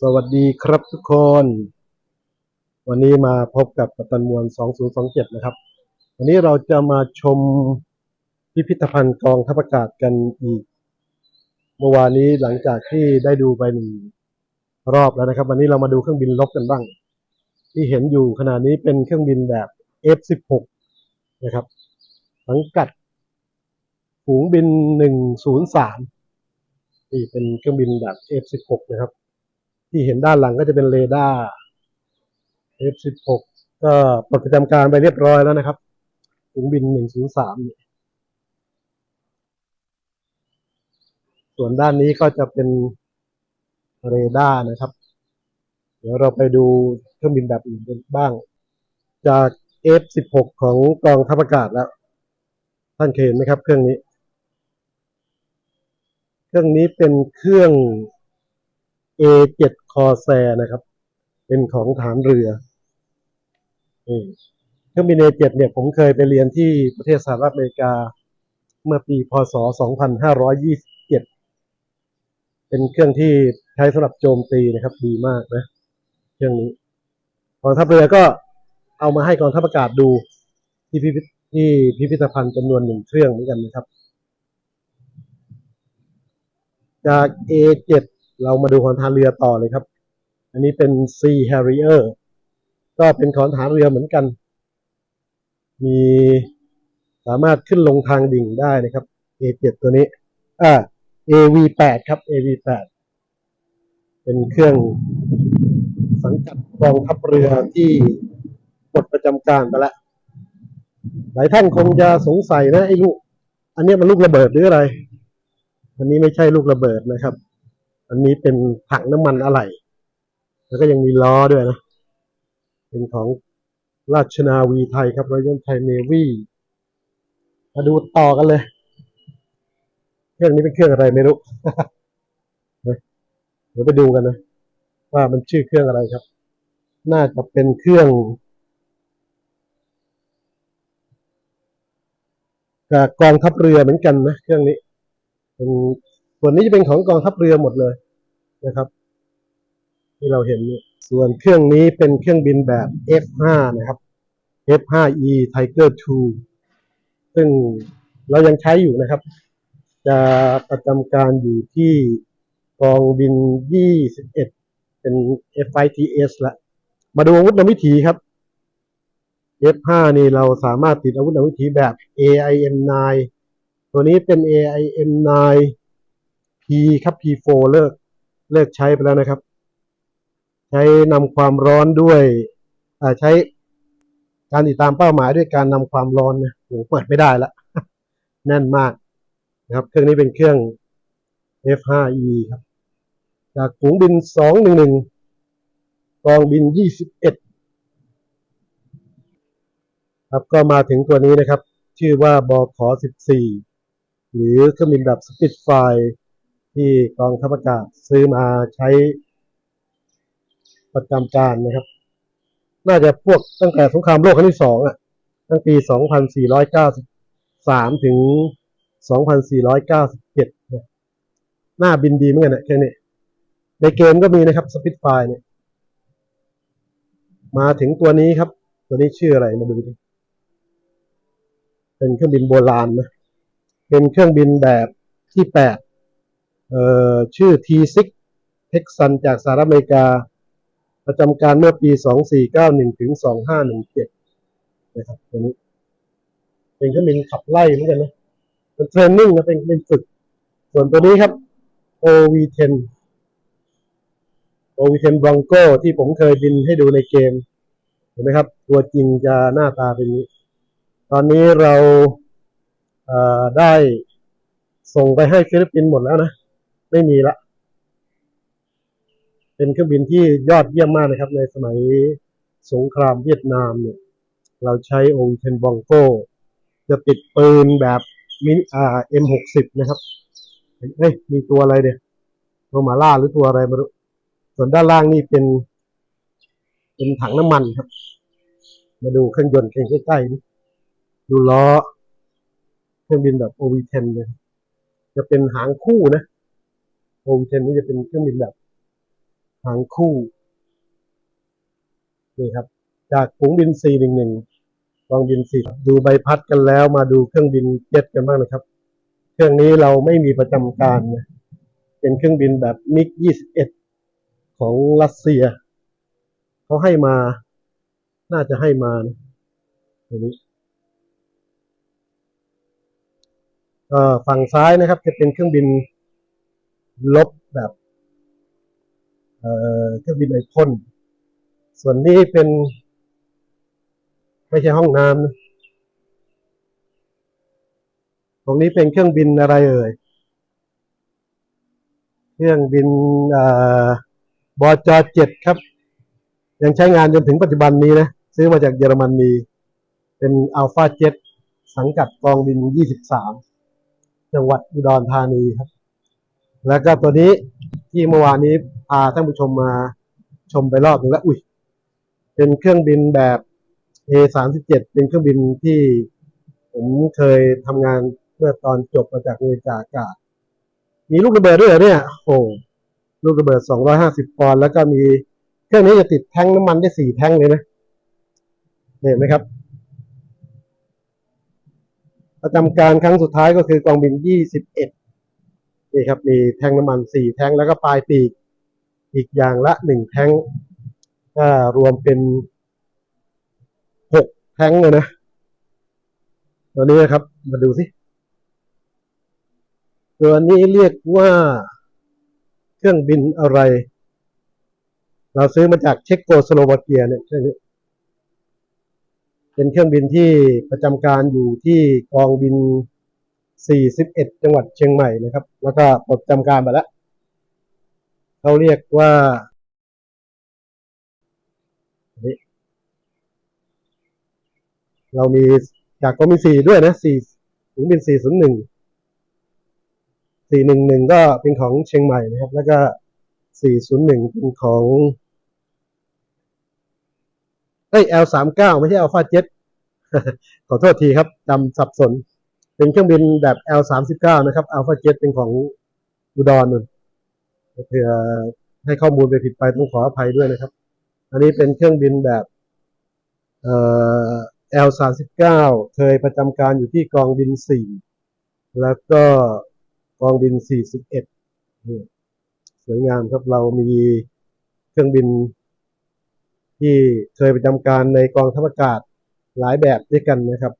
สวัสดีครับทุกคน วันนี้มาพบกับกัปตันมวล 2027 นะครับ วันนี้เราจะมาชมพิพิธภัณฑ์กองทัพอากาศกันอีก เมื่อวานนี้หลังจากที่ได้ดูไปหนึ่งรอบแล้วนะครับ วันนี้เรามาดูเครื่องบินลบกันบ้าง ที่เห็นอยู่ขณะนี้เป็นเครื่องบินแบบ F16 นะครับสังกัดฝูงบิน 103 นี่เป็นเครื่องบินแบบ F16 นะครับ ที่เห็นด้านหลังก็จะเป็นเรดาร์ F16 ก็ปลดประจำการไปเรียบร้อยแล้วนะครับฝูงบิน 103นี่ยส่วนด้านนี้ก็จะเป็นเรดาร์นะครับ เดี๋ยวเราไปดูเครื่องบินแบบอื่นกันบ้าง จาก F16 ของกองทัพอากาศแล้ว ท่านเคยเห็นไหมครับเครื่องนี้ เครื่องนี้เป็นเครื่อง A7 Corsair นะครับ เป็นของฐานเรือนี่เครื่องบิน A7 เนี่ยผมเคยไปเรียนที่ประเทศสหรัฐอเมริกา เมื่อปีพศ 2527 เป็นเครื่องที่ใช้สำหรับโจมตีนะครับ ดีมากนะ เครื่องนี้กองทัพเรือก็เอามาให้กองทัพอากาศดูที่พิพิธที่พิพิธภัณฑ์จำนวนหนึ่งเครื่องเหมือนกันนะครับ จาก A7 เรามาดูของฐานเรือต่อเลยครับ อันนี้เป็น Sea Harrier ก็เป็นของฐานเรือเหมือนกัน มีสามารถขึ้นลงทางดิ่งได้นะครับ A7 ตัวนี้อ่า AV8 ครับ AV8 เป็นเครื่องสังกัดกองทัพเรือที่ปลดประจำการไปแล้วหลายท่านคงจะสงสัยนะไอ้ลูก อันนี้มันลูกระเบิดหรืออะไร อันนี้ไม่ใช่ลูกระเบิดนะครับ อันนี้เป็นถังน้ำมันอะไหล่แล้วก็ยังมีล้อด้วยนะ เป็นของราชนาวีไทยครับรอยัลไทยเนวีมาดูต่อกันเลย เครื่องนี้เป็นเครื่องอะไรไม่รู้เดี๋ยวไปดูกันนะ ว่ามันชื่อเครื่องอะไรครับ น่าจะเป็นเครื่องกกองทัพเรือเหมือนกันนะ เครื่องนี้เป็นส่วนนี้จะเป็นของกองทัพเรือหมดเลย นะครับ ที่เราเห็นส่วนเครื่องนี้เป็นเครื่องบินแบบ F5 นะครับ F5E Tiger II ซึ่งเรายังใช้อยู่นะครับ จะประจำการอยู่ที่กองบิน 21 เป็น F5TS ละ มาดูอาวุธนำวิถีครับ F5 นี่เราสามารถติดอาวุธนำวิถีแบบ AIM-9 ตัวนี้เป็น AIM-9 P ครับ P4 เลิก เลิกใช้ไปแล้วนะครับ ใช้นำความร้อนด้วยใช้การติดตามเป้าหมายด้วยการนำความร้อนนะโหเปิดไม่ได้ละแน่นมากนะครับ เครื่องนี้เป็นเครื่อง F5E ครับ จากฝูงบิน 211กองบิน 21 ครับก็มาถึงตัวนี้นะครับ ชื่อว่าบข14 หรือเครื่องบินแบบสปิดไฟ ที่กองทัพอากาศซื้อมาใช้ประจำการนะครับ น่าจะพวกตั้งแต่สงครามโลกครั้งที่สองอะ ตั้งปี 2493 ถึง 2497นะหน้าบินดีเหมือนกันนะแค่นี้ในเกมก็มีนะครับสปิดไฟเนี่ย มาถึงตัวนี้ครับ ตัวนี้ชื่ออะไรมาดูดิเป็นเครื่องบินโบราณนะ เป็นเครื่องบินแบบที่แปด ชื่อ T6 Texan จากสหรัฐอเมริกา ประจำการเมื่อปี 2491 ถึง 2517 นะครับตัวนี้ เป็นเครื่องบินขับไล่เหมือนกันนะเป็นเทรนนิ่งนะเป็นเป็นฝึก ส่วนตัวนี้ครับ OV10 OV10 Bronco ที่ผมเคยบินให้ดูในเกมเห็นไหมครับ ตัวจริงจะหน้าตาเป็นนี้ ตอนนี้เราได้ส่งไปให้ฟิลิปปินส์หมดแล้วนะ ไม่มีละ เป็นเครื่องบินที่ยอดเยี่ยมมากนะครับ ในสมัยสงครามเวียดนามเนี่ย เราใช้องค์เทนบองโกจะติดปืนแบบมินอ่า M60 นะครับเอ้ยมีตัวอะไรเนี่ยตัวหมาล่าหรือตัวอะไรไม่รู้ส่วนด้านล่างนี่เป็นเป็นถังน้ำมันครับ มาดูเครื่องยนต์ใกล้ๆนี่ดูล้อ เครื่องบินแบบ OV10 เลยครับจะเป็นหางคู่นะ OV10 นี่จะเป็นเครื่องบินแบบหางคู่นี่ครับ จากฝูงบิน 411กองบิน4ดูใบพัดกันแล้วมาดูเครื่องบินเจ็ตกันบ้างนะครับ เครื่องนี้เราไม่มีประจำการนะเป็นเครื่องบินแบบมิก 21 ของรัสเซีย เขาให้มา น่าจะให้มานะตัวนี้ฝั่งซ้ายนะครับ จะเป็นเครื่องบิน ลบแบบเอ่อเครื่องบินไอพ่นส่วนนี้เป็น ไม่ใช่ห้องน้ำนะตรงนี้เป็นเครื่องบินอะไรเอ่ย เครื่องบินบอจเจ็ดครับ ยังใช้งานจนถึงปัจจุบันนี้นะ ซื้อมาจากเยอรมนีเป็นอัลฟาเจ็ตสังกัดกองบิน 23 จังหวัดอุดรธานีครับ แล้วก็ตัวนี้ที่เมื่อวานนี้พาท่านผู้ชมมาชมไปรอบหนึ่งแล้วอุ้ยเป็นเครื่องบินแบบ A37 เป็นเครื่องบินที่ผมเคยทำงานเมื่อตอนจบมาจากเรียนจากอากาศ มีลูกระเบิดด้วยเหรอเนี่ยโอ้ลูกระเบิด 250 ปอนด์แล้วก็มีเครื่องนี้จะติดแท้งน้ำมันได้สี่แท้งเลยนะเห็นไหมครับ ประจำการครั้งสุดท้ายก็คือกองบิน 21 นี่ครับมีแท้งน้ำมันสี่แท้งแล้วก็ปลายปีก อีกอย่างละหนึ่งแท้งก็รวมเป็นหกแท้งเลยนะตัวนี้นะครับ มาดูสิตัวนี้เรียกว่าเครื่องบินอะไร เราซื้อมาจากเช็กโกสโลวาเกียเนี่ยใช่ไหมเป็นเครื่องบินที่ประจำการอยู่ที่กองบิน 41 จังหวัดเชียงใหม่นะครับ แล้วก็ปลดจำการไปแล้วเขาเรียกว่าเรามีจากกองบินสี่ด้วยนะสี่ถึงบินสี่ศูนย์หนึ่งสี่หนึ่งหนึ่งก็เป็นของเชียงใหม่นะครับ แล้วก็สี่ศูนย์หนึ่งเป็นของเอ้ย L สามเก้าไม่ใช่ Alpha Jet ขอโทษทีครับจำสับสน เป็นเครื่องบินแบบ L สามสิบเก้านะครับ Alpha Jet เป็นของอุดรนุ่นเผื่อให้ข้อมูลไปผิดไปต้องขออภัยด้วยนะครับ อันนี้เป็นเครื่องบินแบบเอ่อ L สามสิบเก้าเคยประจำการอยู่ที่กองบินสี่แล้วก็กองบินสี่สิบเอ็ดสวยงามครับเรามีเครื่องบินที่เคยประจำการในกองทัพอากาศหลายแบบด้วยกันนะครับ